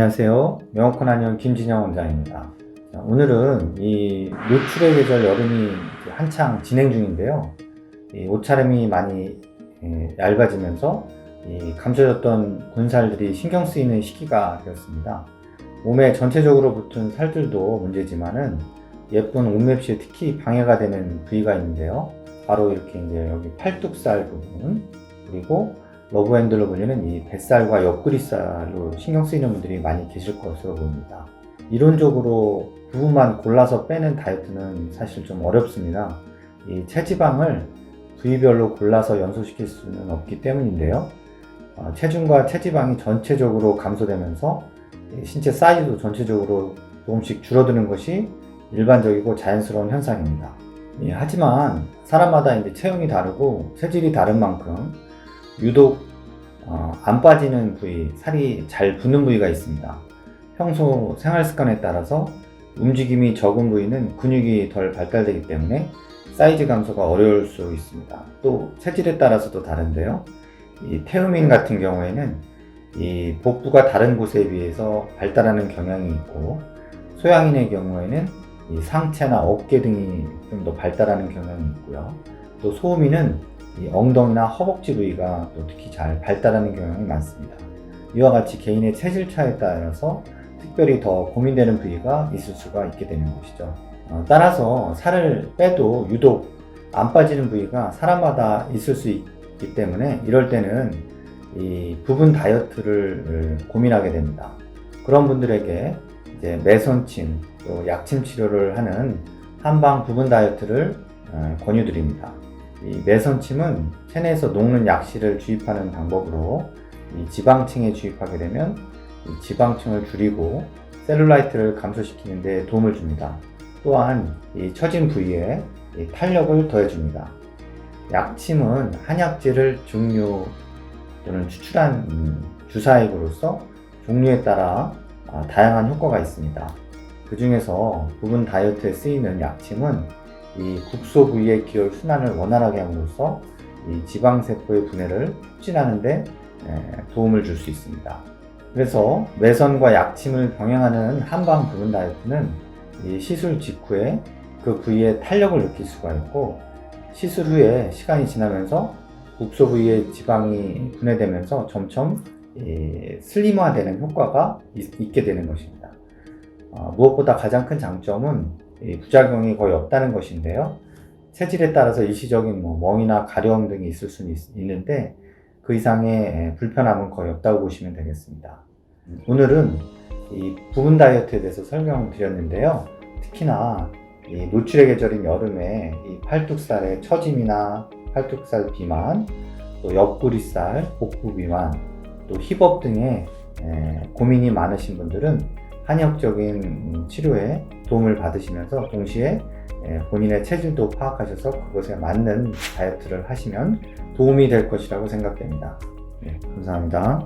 안녕하세요. 명확한 한영 김진영 원장입니다. 자, 오늘은 이 노출의 계절 여름이 한창 진행 중인데요. 이 옷차림이 많이 예, 얇아지면서 이 감춰졌던 군살들이 신경 쓰이는 시기가 되었습니다. 몸에 전체적으로 붙은 살들도 문제지만은 예쁜 옷맵시에 특히 방해가 되는 부위가 있는데요. 바로 이렇게 이제 여기 팔뚝살 부분 그리고 러브핸들로 불리는 이 뱃살과 옆구리살로 신경 쓰이는 분들이 많이 계실 것으로 보입니다. 이론적으로 부분만 골라서 빼는 다이어트는 사실 좀 어렵습니다. 이 체지방을 부위별로 골라서 연소시킬 수는 없기 때문인데요. 어, 체중과 체지방이 전체적으로 감소되면서 이 신체 사이즈도 전체적으로 조금씩 줄어드는 것이 일반적이고 자연스러운 현상입니다. 예, 하지만 사람마다 이제 체형이 다르고 체질이 다른 만큼 유독 어, 안 빠지는 부위, 살이 잘 붙는 부위가 있습니다. 평소 생활 습관에 따라서 움직임이 적은 부위는 근육이 덜 발달되기 때문에 사이즈 감소가 어려울 수 있습니다. 또 체질에 따라서도 다른데요. 이 태음인 같은 경우에는 이 복부가 다른 곳에 비해서 발달하는 경향이 있고 소양인의 경우에는 이 상체나 어깨 등이 좀 더 발달하는 경향이 있고요. 또 소음인은 이 엉덩이나 허벅지 부위가 또 특히 잘 발달하는 경향이 많습니다. 이와 같이 개인의 체질 차에 따라서 특별히 더 고민되는 부위가 있을 수가 있게 되는 것이죠. 어, 따라서 살을 빼도 유독 안 빠지는 부위가 사람마다 있을 수 있기 때문에 이럴 때는 이 부분 다이어트를 고민하게 됩니다. 그런 분들에게 이제 매선침 또 약침 치료를 하는 한방 부분 다이어트를 어, 권유드립니다. 이 매선침은 체내에서 녹는 약실을 주입하는 방법으로 이 지방층에 주입하게 되면 이 지방층을 줄이고 셀룰라이트를 감소시키는 데 도움을 줍니다. 또한 이 처진 부위에 이 탄력을 더해줍니다. 약침은 한약재를 증류 또는 추출한 음, 주사액으로서 종류에 따라 아, 다양한 효과가 있습니다. 그 중에서 부분 다이어트에 쓰이는 약침은 이 국소 부위의 기혈 순환을 원활하게 함으로써 이 지방세포의 분해를 촉진하는데 에, 도움을 줄 수 있습니다. 그래서 매선과 약침을 병행하는 한방 부분 다이어트는 이 시술 직후에 그 부위에 탄력을 느낄 수가 있고 시술 후에 시간이 지나면서 국소 부위의 지방이 분해되면서 점점 이 슬림화되는 효과가 있, 게 되는 것입니다. 어, 무엇보다 가장 큰 장점은 이 부작용이 거의 없다는 것인데요. 체질에 따라서 일시적인 뭐 멍이나 가려움 등이 있을 수는 있, 있는데 그 이상의 불편함은 거의 없다고 보시면 되겠습니다. 오늘은 이 부분 다이어트에 대해서 설명드렸는데요. 특히나 이 노출의 계절인 여름에 이 팔뚝살의 처짐이나 팔뚝살 비만, 또 옆구리살, 복부 비만, 또 힙업 등의 에, 고민이 많으신 분들은 한의학적인 치료에 도움을 받으시면서 동시에 에, 본인의 체질도 파악하셔서 그것에 맞는 다이어트를 하시면 도움이 될 것이라고 생각됩니다. 네, 감사합니다.